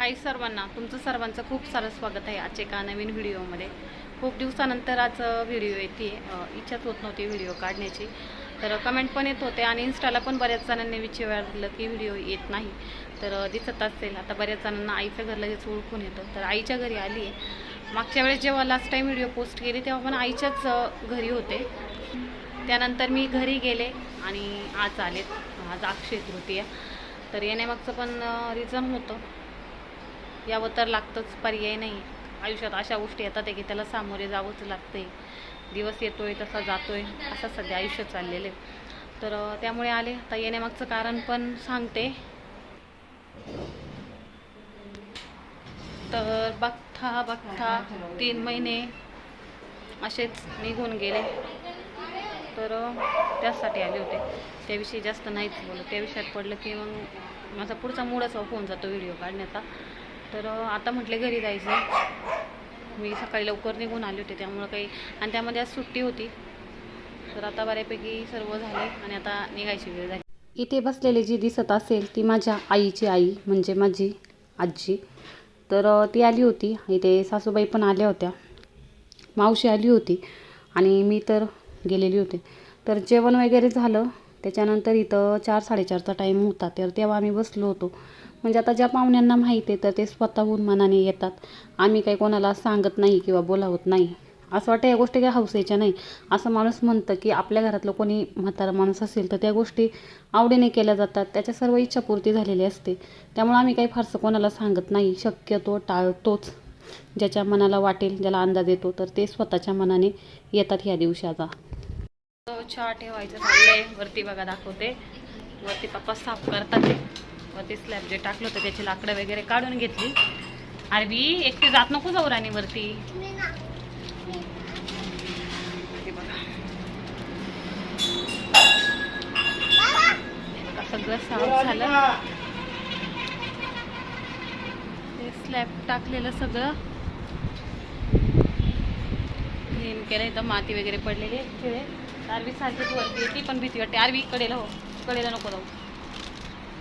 हाय सर्वांना तुमचं सर्वांचं खूप सारं स्वागत आहे आजच्या एका नवीन व्हिडिओमध्ये. खूप दिवसानंतर आज व्हिडिओ येते इच्छाच होत नव्हती व्हिडिओ काढण्याची. तर कमेंट पण येत होते आणि इन्स्टाला पण बऱ्याच जणांनी विचारलं की व्हिडिओ येत नाही. तर दिसत असेल. आता बऱ्याच जणांना आईचं घर लगेच ओळखून येतं. तर आईच्या घरी आली आहे मागच्या वेळेस जेव्हा लास्ट टाईम व्हिडिओ पोस्ट केली तेव्हा पण आईच्याच घरी होते. त्यानंतर मी घरी गेले आणि आज आलेत. आज अक्षय तृतीया. तर येण्यामागचं पण रिझन होतं. यावं तर लागतंच पर्याय नाही. आयुष्यात अशा गोष्टी येतात आहे की त्याला सामोरे जावंच लागते दिवस येतोय तसा जातोय असं सध्या आयुष्य चाललेलं आहे. तर त्यामुळे आले. आता येण्यामागचं कारण पण सांगते. तर बघता बघता तीन महिने असेच निघून गेले. तर त्यासाठी आले होते. त्याविषयी जास्त नाहीच बोलत. त्या विषयात पडलं की मग माझा पुढचा मूडच ऑफ होऊन जातो व्हिडिओ काढण्याचा. तर आता म्हटले घरी जायचं. मी सकाळी लवकर निघून आले होते त्यामुळं काही आणि त्यामध्ये आज सुट्टी होती. तर आता बऱ्यापैकी सर्व झाले आणि आता निघायची वेळ झाली. इथे बसलेली जी दिसत असेल ती माझ्या आईची आई म्हणजे माझी आजी. तर ती आली होती. इथे सासूबाई पण आल्या होत्या. मावशी आली होती आणि मी तर गेलेली होते. तर जेवण वगैरे झालं. त्याच्यानंतर इथं चार साडेचारचा टाईम होता. तर तेव्हा आम्ही बसलो होतो. म्हणजे आता ज्या पाहुण्यांना माहिती आहे तर ते स्वतःहून मनाने येतात. आम्ही काही कोणाला सांगत नाही किंवा बोलावत नाही. असं वाटतं या गोष्टी काही हौसेच्या नाही. असं माणूस म्हणतं की आपल्या घरातलं कोणी म्हातारा माणूस असेल तर त्या गोष्टी आवडीने केल्या जातात. त्याच्या सर्व इच्छापूर्ती झालेली असते. त्यामुळे आम्ही काही फारसं कोणाला सांगत नाही. शक्यतो टाळतोच. ज्याच्या मनाला वाटेल ज्याला अंदाज येतो तर ते स्वतःच्या मनाने येतात ह्या दिवसाचा. चहा ठेवायचं चाललंय. वरती बघा दाखवते. वरती पप्पा साफ करतात. ते वरती स्लॅब जे टाकलं होतं त्याची लाकडं वगैरे काढून घेतली. अरबी एकटी जात नको जाऊ राणी वरती ते बघा. बघा, सगळं साफ झालं. ते स्लॅब टाकलेलं सगळं. क्लीन केलं इथं माती वगैरे पडलेली आहे आरवी सारखीच वरती येते पण भीती वाटते. आरवी कडेला हो कडेला नको जाऊ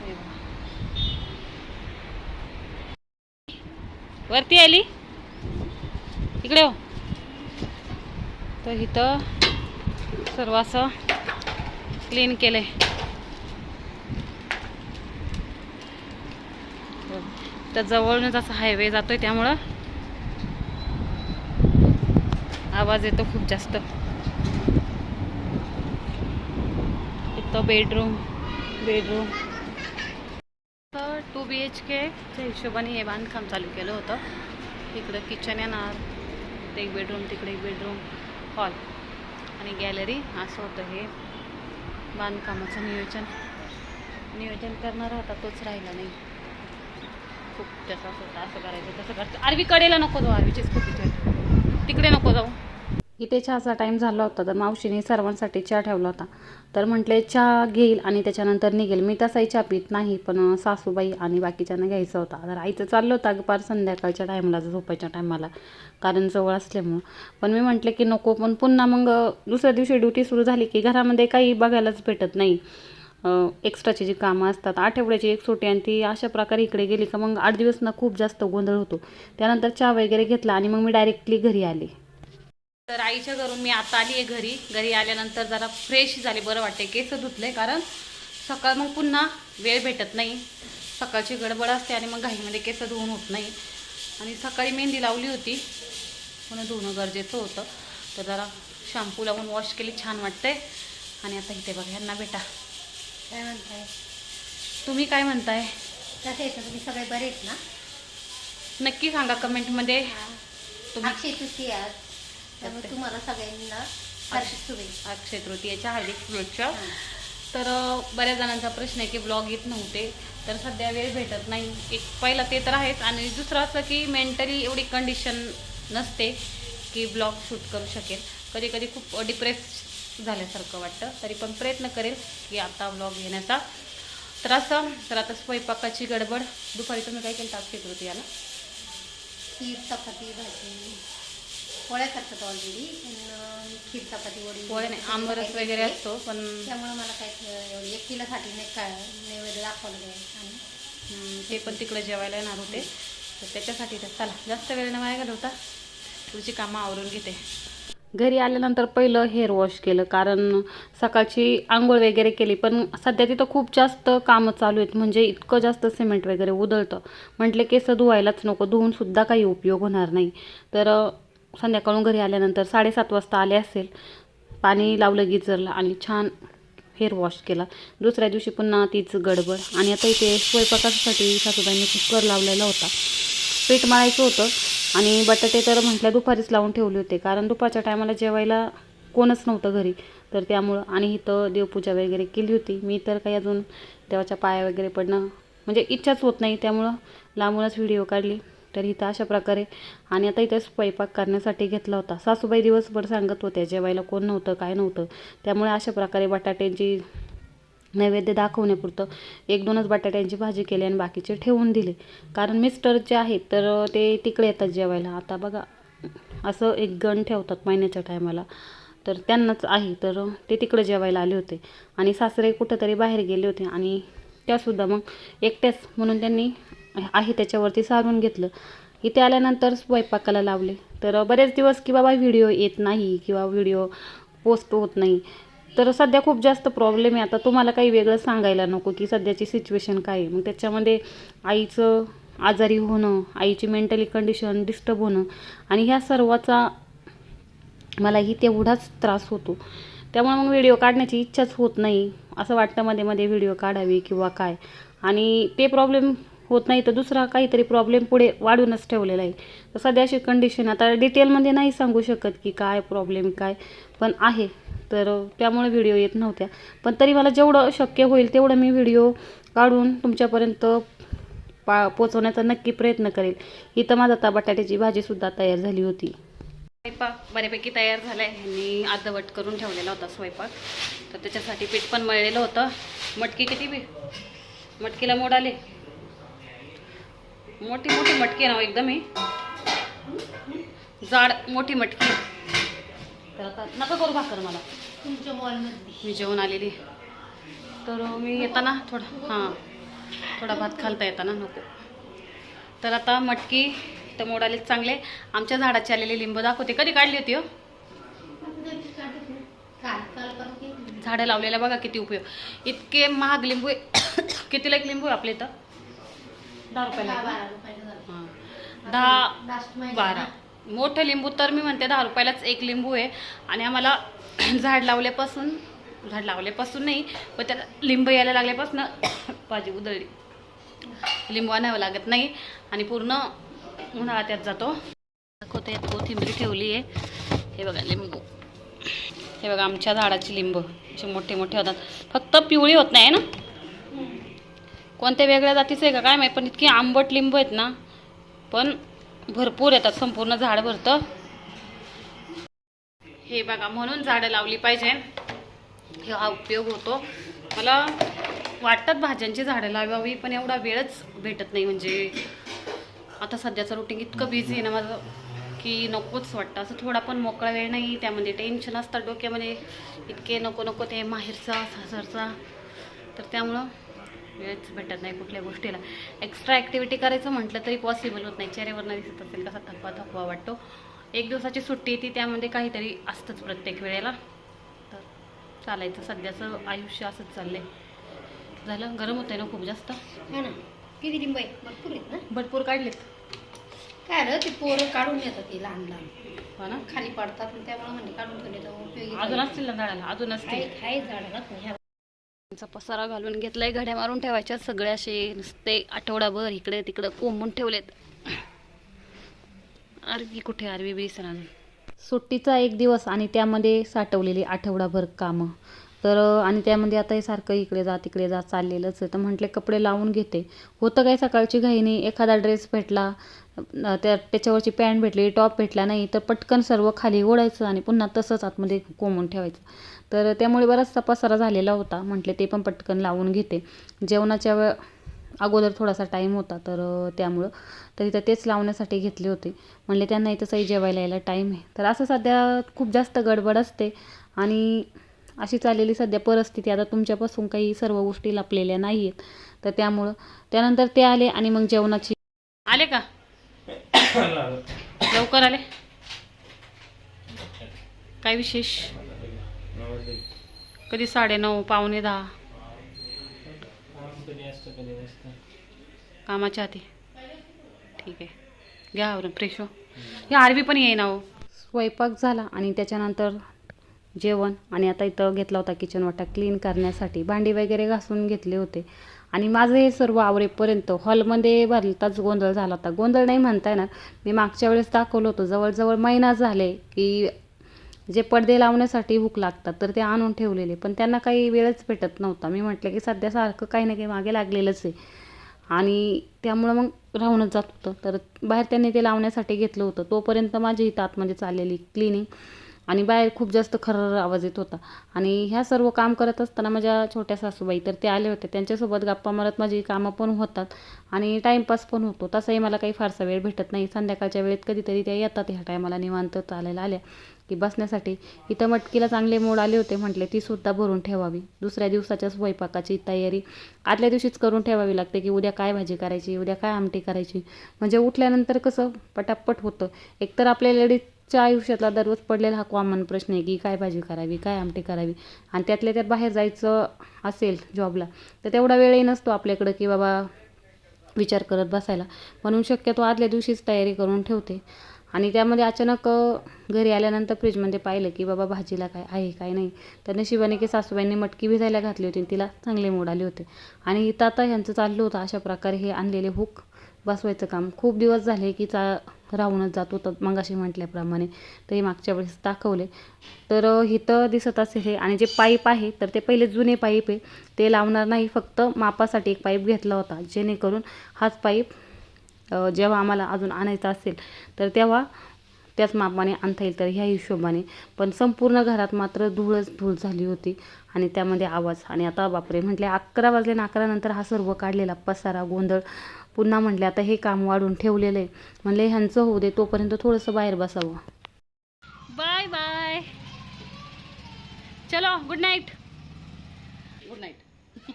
हे बघा. वरती आली. इकडे हो. तर इथं सर्व असं क्लीन केलंय. तर जवळूनच असा हायवे जातोय त्यामुळं आवाज येतो खूप जास्त. इथं बेडरूम बेडरूम बी एच केच्या हिशोबाने हे बांधकाम चालू केलं होतं. इकडं किचन येणार ते एक बेडरूम तिकडे एक बेडरूम हॉल आणि गॅलरी असं होतं हे बांधकामाचं नियोजन. नियोजन करणारा होता तोच राहिला नाही. खूप त्याचा असं होतं असं करायचं तसं करायचं. आरवी कडेला नको जाऊ आरवीचीच खूप तिकडे नको जाऊ. इथे चहाचा टाईम झाला होता. तर मावशीने सर्वांसाठी चहा ठेवला होता. तर म्हटले चहा घेईल आणि त्याच्यानंतर निघेल. मी तसाही चहा पित नाही पण सासूबाई आणि बाकीच्यांना घ्यायचा होता. तर आईचं चाललं होतं अगं पार संध्याकाळच्या टायमाला झोपायच्या टायमाला कारण जवळ असल्यामुळं. पण मी म्हटले की नको पण पुन्हा मग दुसऱ्या दिवशी ड्युटी सुरू झाली की घरामध्ये काही बघायलाच भेटत नाही. एक्स्ट्राची जी कामं असतात आठवड्याची एक सुटी आणि ती अशा प्रकारे इकडे गेली का मग आठ दिवस ना खूप जास्त गोंधळ होतो. त्यानंतर चहा वगैरे घेतला आणि मग मी डायरेक्टली घरी आले. तर आईच्या घरून मी आता आली आहे घरी. घरी आल्यानंतर जरा फ्रेश झाले. बरं वाटते केस धुतले कारण सकाळ मग पुन्हा वेळ भेटत नाही. सकाळची गडबड असते आणि मग घाईमध्ये केस धुवून होत नाही. आणि सकाळी मेहंदी लावली होती. म्हणून धुणं गरजेचं होतं. तर जरा शॅम्पू लावून वॉश केली. छान वाटते आणि आता इथे बघा ह्यांना भेटा. काय म्हणताय? तुम्ही काय म्हणताय? कसे आहेत तुम्ही सगळे बरे आहेत ना? नक्की सांगा कमेंटमध्ये तुम्ही आज. त्यामुळे. तुम्हाला सगळ्यांना हार्दिक शुभेच्छा. अक्षय तृतीयाच्या हार्दिक शुभेच्छा. तर बऱ्याच जणांचा प्रश्न आहे की ब्लॉग येत नव्हते तर सध्या वेळ भेटत नाही. एक पहिला ते तर आहेच. आणि दुसरं असं की मेंटली एवढी कंडिशन नसते की ब्लॉग शूट करू शकेल. कधी कधी खूप डिप्रेस झाल्यासारखं वाटतं. तरी पण प्रयत्न करेल की आता ब्लॉग घेण्याचा तर असं तर आता स्वयंपाकाची गडबड. दुपारी तुम्ही काय केलं अक्षय तृतीयाला? खीर चपाती भाजी. पोळ्या करतात ऑलरेडी पण खीर चपाती वडी पोळे नाही आंबरस वगैरे असतो. पण त्यामुळे मला काय एवढी एक किलोसाठी नाही काय नैवेद्य दाखवलं आणि ते पण तिकडे जेवायला येणार होते. तर त्याच्यासाठी तर चला जास्त वेळ न वाया घालवता. तुझी कामं आवरून घेते. घरी आल्यानंतर पहिलं हेअर वॉश केलं कारण सकाळची आंघोळ वगैरे केली पण सध्या तिथं खूप जास्त कामं चालू आहेत. म्हणजे इतकं जास्त सिमेंट वगैरे उधळतं. म्हटले केस धुवायलाच नको धुवूनसुद्धा काही उपयोग होणार नाही. तर संध्याकाळून घरी आल्यानंतर साडेसात वाजता आले असेल. पाणी लावलं गिजरला आणि छान हेअर वॉश केला. दुसऱ्या दिवशी पुन्हा तीच गडबड. आणि आता इथे स्वयंपाकासाठी सासूबाईंनी कुकर लावलेला होता. पीठ मळायचं होतं. आणि बटाटे तर म्हटल्या दुपारीच लावून ठेवले होते. कारण दुपारच्या टायमाला जेवायला कोणच नव्हतं घरी. तर त्यामुळं आणि इथं देवपूजा वगैरे केली होती. मी तर काही अजून देवाच्या पाया वगैरे पडणं म्हणजे इच्छाच होत नाही. त्यामुळं लांबूनच व्हिडिओ काढली. तर इथं अशा प्रकारे आणि आता इथे स्वयंपाक करण्यासाठी घेतला होता. सासूबाई दिवसभर सांगत होत्या जेवायला कोण नव्हतं काय नव्हतं. त्यामुळे अशा प्रकारे बटाट्यांची नैवेद्य दाखवण्यापुरतं एक दोनच बटाट्यांची भाजी केली आणि बाकीचे ठेवून दिले. कारण मिस्टर जे आहेत तर ते तिकडे येतात जेवायला. आता बघा असं एक गण ठेवतात महिन्याच्या टायमाला. तर त्यांनाच आहे तर ते तिकडे जेवायला आले होते. आणि सासरे कुठंतरी बाहेर गेले होते आणि त्यासुद्धा मग एकट्याच म्हणून त्यांनी आहे त्याच्यावरती सारून घेतलं. इथे आल्यानंतर स्वयंपाकाला लावले. तर बरेच दिवस की बाबा व्हिडिओ येत नाही किंवा व्हिडिओ पोस्ट होत नाही. तर सध्या खूप जास्त प्रॉब्लेम आहे. आता तुम्हाला काही वेगळं सांगायला नको की सध्याची सिच्युएशन काय आहे. मग त्याच्यामध्ये आईचं आजारी होणं आईची मेंटली कंडिशन डिस्टर्ब होणं आणि ह्या सर्वाचा मलाही तेवढाच त्रास होतो. त्यामुळे मग व्हिडिओ काढण्याची इच्छाच होत नाही. असं वाटतं मध्ये मध्ये व्हिडिओ काढावी किंवा काय. आणि ते प्रॉब्लेम होत नाही तर दुसरा काहीतरी प्रॉब्लेम पुढे वाढूनच ठेवलेला आहे. तर सध्या अशी कंडिशन आता डिटेलमध्ये नाही सांगू शकत की काय प्रॉब्लेम काय पण आहे. तर त्यामुळे व्हिडिओ येत नव्हत्या. पण तरी मला जेवढं शक्य होईल तेवढं मी व्हिडिओ काढून तुमच्यापर्यंत पा पोचवण्याचा नक्की प्रयत्न करेल. इथं माझा आता बटाट्याची भाजीसुद्धा तयार झाली होती. स्वयंपाक बऱ्यापैकी तयार झाला आहे ह्यांनी अर्धवट करून ठेवलेला होता स्वयंपाक. तर त्याच्यासाठी पीठ पण मळलेलं होतं. मटकी किती पीठ मटकीला मोड आले. मोठी मोठी मटकी आहे ना हो एकदम ही. जाड मोठी मटकी. तर आता नका करू भाकर मला. तुमच्या बॉलमध्ये मी जेवण आलेली तर मी येताना थोडा हां थोडा भात खालता येताना नको. तर आता मटकी तर मोडाले चांगले. आमच्या झाडाची आलेली लिंब दाखवते. कधी काढली होती हो. झाडं लावलेल्या बघा किती उपयोग. इतके महाग लिंबू आहे. कितीला एक लिंबू आहे आपल्या इथं? दहा रुपयाला दहा? बारा रुपयाला झालं. हां. दहा लास्ट बारा. मोठं लिंबू तर मी म्हणते दहा रुपयालाच एक लिंबू आहे. आणि आम्हाला झाड लावल्यापासून झाड लावल्यापासून नाही पण त्याला लिंब यायला लागल्यापासून भाजी उधळली. लिंबू आणावं लागत नाही आणि पूर्ण उन्हाळा त्यात जातो. दाखवते यात कोथिंबीर ठेवली आहे. हे बघा लिंबू. हे बघा आमच्या झाडाची लिंबू. असे मोठे मोठे होतात. फक्त पिवळी होत नाही ना? कोणत्या वेगळ्या जातीचं आहे का काय माहीत पण इतकी आंबट लिंब आहेत ना. पण भरपूर येतात संपूर्ण झाड भरतं. हे बघा म्हणून झाडं लावली पाहिजे. हे हा उपयोग होतो. मला वाटतात भाज्यांची झाडं लावावी पण एवढा वेळच भेटत नाही. म्हणजे आता सध्याचं रुटीन इतकं बिझी आहे ना माझं की नकोच वाटतं. असं थोडा पण मोकळा वेळ नाही त्यामध्ये टेन्शन असतं डोक्यामध्ये. इतके नको नको ते माहेरचा सासरचा. तर त्यामुळं वेळच भेटत नाही कुठल्या गोष्टीला. एक्स्ट्रा ॲक्टिव्हिटी करायचं म्हटलं तरी पॉसिबल होत नाही. चेहऱ्यावरनं दिसत असेल कसा थकवा थकवा वाटतो. एक दिवसाची सुट्टी ती त्यामध्ये काहीतरी असतंच प्रत्येक वेळेला. तर चालायचं. सध्याचं आयुष्य असंच चाललंय. झालं? गरम होतंय ना खूप जास्त? हा ना. किती लिंब आहे भरपूर आहेत ना? भरपूर काढलेत. काय रे ते पोरं काढून येतात ते लहान लहान. हो ना. खाली पडतात आणि त्यामुळे म्हणजे काढून ठेवले तर उपयोगी अजून असतील ना झाडाला? अजून असतील. आहे आहे झाडाला ह्या त्यांचा पसारा घालून घेतलाय घड्या मारून ठेवायच्या सगळ्या असे नुसते आठवडाभर इकडे तिकडे कोंबून ठेवलेत. आरवी कुठे आरवी? बेसरा सुट्टीचा एक दिवस आणि त्यामध्ये साठवलेली आठवडाभर कामं. तर आणि त्यामध्ये आता हे सारखं इकडे जा तिकडे जा चाललेलंच आहे. तर म्हटले कपडे लावून घेते. होतं काय सकाळची घाई नाही एखादा ड्रेस भेटला त्या त्याच्यावरची पॅन्ट भेटली टॉप भेटला नाही तर पटकन सर्व खाली ओढायचं आणि पुन्हा तसंच आतमध्ये कोंबून ठेवायचं. तर त्यामुळे बराचसा पसारा झालेला होता म्हटले ते पण पटकन लावून घेते. जेवणाच्या वेळ अगोदर थोडासा टाईम होता तर त्यामुळं त्यामुळं. तर इथं तेच लावण्यासाठी घेतले होते. म्हणले त्यांना इथंही जेवायला यायला टाईम आहे. तर असं सध्या खूप जास्त गडबड असते आणि अशी चाललेली सध्या परिस्थिती आता तुमच्यापासून काही सर्व गोष्टी लपलेल्या नाही आहेत तर त्यामुळं त्यानंतर ते आले आणि मग जेवणाची लवकर आले. काय विशेष? कधी साडेनऊ पावणे दहा. कामाच्या आधी. ठीक आहे. घ्या आवरून फ्रेश हो. या आरवी पण येईन हो. स्वयंपाक झाला आणि त्याच्यानंतर जेवण. आणि आता इथं घेतला होता किचन वाटा क्लीन करण्यासाठी. भांडी वगैरे घासून घेतले होते. आणि माझं हे सर्व आवरेपर्यंत हॉलमध्ये भरताच गोंधळ झाला होता. गोंधळ नाही म्हणता येणार मी मागच्या वेळेस दाखवलं होतं जवळजवळ महिना झाले की जे पडदे लावण्यासाठी हुक लागतात तर ते आणून ठेवलेले. पण त्यांना काही वेळच भेटत नव्हता. मी म्हटलं की सध्या सारखं काही ना काही मागे लागलेलंच आहे. आणि त्यामुळं मग राहूनच जात होतं. तर बाहेर त्यांनी ते लावण्यासाठी घेतलं होतं. तोपर्यंत माझी हितात आतमध्ये चाललेली क्लिनिंग आणि बाहेर खूप जास्त खरं आवाज येत होता. आणि ह्या सर्व काम करत असताना माझ्या छोट्या सासूबाई तर ते आले होते. त्यांच्यासोबत गप्पा मारत माझी कामं पण होतात आणि टाईमपास पण होतो. तसंही मला काही फारसा वेळ भेटत नाही. संध्याकाळच्या वेळेत कधीतरी त्या येतात. ह्या टायमाला निवांत चालायला आल्या की बसण्यासाठी. इथं मटकीला चांगले मोड आले होते म्हटले ती सुद्धा भरून ठेवावी. दुसऱ्या दिवसाच्या स्वयंपाकाची तयारी आदल्या दिवशीच करून ठेवावी लागते की उद्या काय भाजी करायची उद्या काय आमटी करायची. म्हणजे उठल्यानंतर कसं पटापट होतं. एकतर आपल्या लेडीज च्या आयुष्यातला दररोज पडलेला हा कॉमन प्रश्न आहे की काय भाजी करावी काय आमटी करावी? आणि त्यातल्या त्यात बाहेर जायचं असेल जॉबला तर तेवढा वेळही नसतो आपल्याकडं की बाबा विचार करत बसायला. म्हणून शक्यतो आदल्या दिवशीच तयारी करून ठेवते. आणि त्यामध्ये अचानक घरी आल्यानंतर फ्रीजमध्ये पाहिलं की बाबा भाजीला काय आहे काय नाही. तर नशिबाने की सासूबाईंनी मटकी भिजायला घातली होती तिला चांगले मोड आले होते. आणि इथं आता ह्यांचं चाललं होतं अशा प्रकारे हे आणलेले हुक बसवायचं काम. खूप दिवस झाले की चा राहूनच जात होतं मगाशी म्हटल्याप्रमाणे. ते मागच्या वेळेस दाखवले. तर इथं दिसत असेल हे आणि जे पाईप आहे तर ते पहिले जुने पाईप आहे. ते लावणार नाही फक्त मापासाठी एक पाईप घेतला होता. जेणेकरून हाच पाईप जेव्हा आम्हाला अजून आणायचा असेल तर तेव्हा त्याच मापाने आणता येईल तर ह्या हिशोबाने. पण संपूर्ण घरात मात्र धूळच धूळ झाली होती आणि त्यामध्ये आवाज. आणि आता बापरे म्हटले अकरा वाजले आणि अकरा नंतर हा सर्व काढलेला पसारा गोंधळ. पुन्हा म्हटले आता हे काम वाढून ठेवलेलं आहे. म्हणले ह्यांचं होऊ दे तोपर्यंत थोडंसं बाहेर बसावं. Bye bye. चलो गुड नाइट गुड नाइट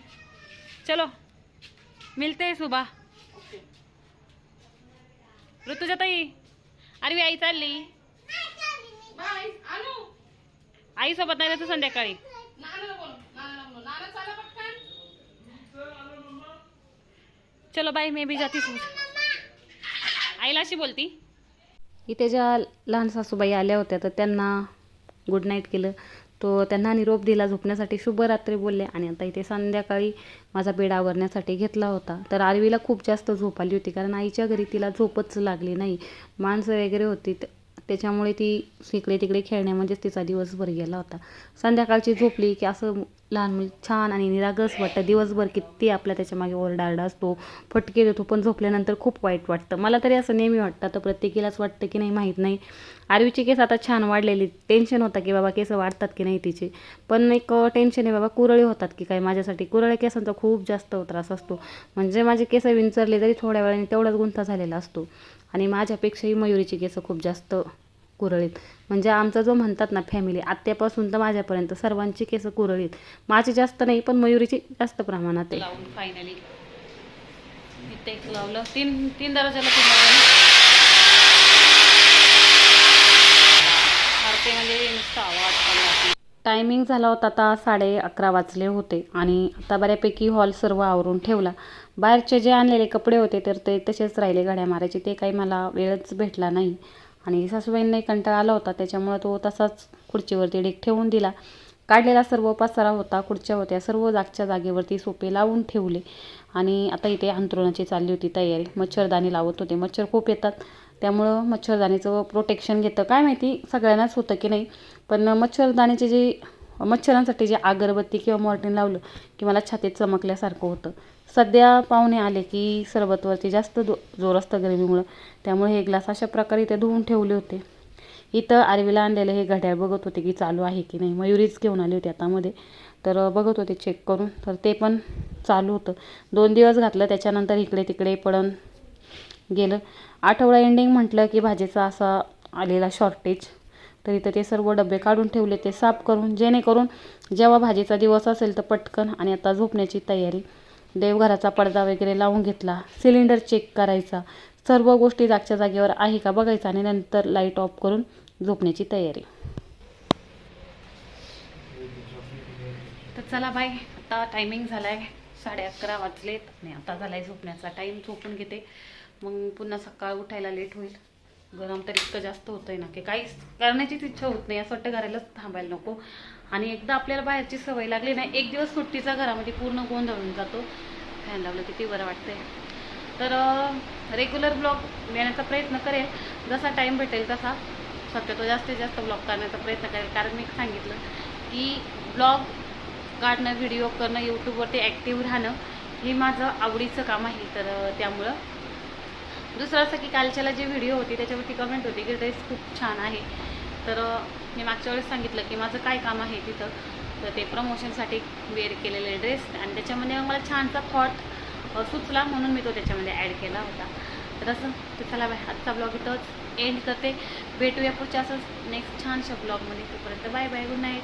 चलो मिलते हैं सुबह. ऋतुजा ताई. अरे आई चालली. आई सोबत नाही तर संध्याकाळी. चलो बाय मी बी जाती आईला अशी बोलती. इथे ज्या लहान सासूबाई आल्या होत्या तर त्यांना गुड नाईट केलं. तो त्यांना निरोप दिला झोपण्यासाठी शुभरात्री बोलले आणि आता इथे संध्याकाळी माझा बेड आवरण्यासाठी घेतला होता. तर आरवीला खूप जास्त झोप आली होती कारण आईच्या घरी तिला झोपच लागली नाही. माणसं वगैरे होती त्याच्यामुळे ती इकडे तिकडे खेळण्यामध्येच तिचा दिवसभर गेला होता. संध्याकाळची झोपली की असं लहान मुल छान आणि निरागस वाटतं. दिवसभर किती आपल्या त्याच्यामागे ओरडारडा असतो. फटके देतो पण झोपल्यानंतर खूप वाईट वाटतं. मला तरी असं नेहमी वाटतं. तर प्रत्येकीलाच वाटतं की नाही माहीत नाही. आरवीची केस आता छान वाढलेली. टेन्शन होतं की बाबा केस वाढतात की नाही तिचे. पण एक टेन्शन आहे बाबा कुरळे होतात की काय माझ्यासाठी. कुरळे केसांचा खूप जास्त त्रास असतो. म्हणजे माझे केस विंचरले तरी थोड्या वेळाने तेवढाच गुंता झालेला असतो. आणि माझ्यापेक्षाही मयुरीची केस खूप जास्त कुरळीत. म्हणजे आमचा जो म्हणतात ना फॅमिली आत्यापासून तर माझ्यापर्यंत सर्वांची केस कुरळीत. माझी जास्त नाही पण मयुरीची जास्त प्रमाणात आहे. लावून फायनली एक लावलं. तीन तीन दरवाजाला तीन लावलं टायमिंग झाला होता आता साडे अकरा वाजले होते आणि आता बऱ्यापैकी हॉल सर्व आवरून ठेवला. बाहेरचे जे आणलेले कपडे होते तर ते तसेच राहिले घड्या मारायचे. ते काही मला वेळच भेटला नाही. आणि सासूबाईंनाही कंटाळा आला होता त्याच्यामुळं तो तसाच खुर्चीवरती डेक ठेवून दिला. काढलेला सर्व पसारा होता खुर्च्या होत्या सर्व जागच्या जागेवरती सोपे लावून ठेवले. आणि आता इथे अंतरुणाची चालली होती तयारी. मच्छरदाणी लावत होते. मच्छर खूप येतात. त्यामुळं मच्छरदाणीचं प्रोटेक्शन घेतं. काय माहिती सगळ्यांनाच होतं की नाही. पण मच्छरदाणीचे जे मच्छरांसाठी जे अगरबत्ती किंवा मॉर्टिन लावलं की मला छातीत चमकल्यासारखं होतं. सध्या पाहुणे आले की सरबतवरती जास्त दो जोर असतं गरमीमुळं. त्यामुळे हे ग्लास अशा प्रकारे इथे धुवून ठेवले होते. इथं आरवीला आणलेलं हे घड्याळ बघत होते की चालू आहे की नाही. मयुरीच घेऊन आली होती आतामध्ये. तर बघत होते चेक करून. तर ते पण चालू होतं. दोन दिवस घातलं. त्याच्यानंतर इकडे तिकडे पडून गेलं. आठवडा एंडिंग म्हटलं की भाजीचा असा आलेला शॉर्टेज तर इथं ते सर्व डबे काढून ठेवले. ते साफ करून जेणेकरून जेव्हा भाजीचा दिवस असेल तर पटकन आणि आता झोपण्याची तयारी. देवघराचा पडदा वगैरे लावून घेतला. सिलेंडर चेक करायचा. सर्व गोष्टी जागच्या जागेवर आहे का बघायचं आणि नंतर लाइट ऑफ करून झोपण्याची तयारी. तर चला बाय आता टायमिंग झाला आहे साडे अकरा वाजलेत आणि आता झाला आहे झोपण्याचा टाईम झोपून घेते. मग पुन्हा सकाळ उठायला लेट होईल. गरम तर इतकं जास्त होतं आहे ना की काहीच करण्याचीच इच्छा होत नाही. असं वाटतं घरालाच थांबायला नको. आणि एकदा आपल्याला बाहेरची सवय लागली ना एक दिवस सुट्टीचा घरामध्ये पूर्ण गोंधळून जातो. फॅन लावलं किती बरं वाटतंय. तर रेग्युलर ब्लॉग येण्याचा प्रयत्न करेल जसा टाईम भेटेल तसा. शक्यतो जास्तीत जास्त ब्लॉग करण्याचा प्रयत्न करेल कारण मी सांगितलं की ब्लॉग काढणं व्हिडिओ करणं यूट्यूबवरती ॲक्टिव्ह राहणं हे माझं आवडीचं काम आहे. तर त्यामुळं दुसरं असं की कालच्याला जी व्हिडिओ होती त्याच्यावरती कमेंट होती की ड्रेस खूप छान आहे. तर मी मागच्या वेळेस सांगितलं की माझं काय काम आहे तिथं. तर ते प्रमोशनसाठी वेअर केलेले ड्रेस आणि त्याच्यामध्ये मला छानसा थॉट सुचला म्हणून मी तो त्याच्यामध्ये ॲड केला होता. तर असं तर चला आजचा ब्लॉग इथंच एंड करते. भेटूया पुढच्या असंच नेक्स्ट छानशा ब्लॉगमध्ये तोपर्यंत बाय बाय गुड नाईट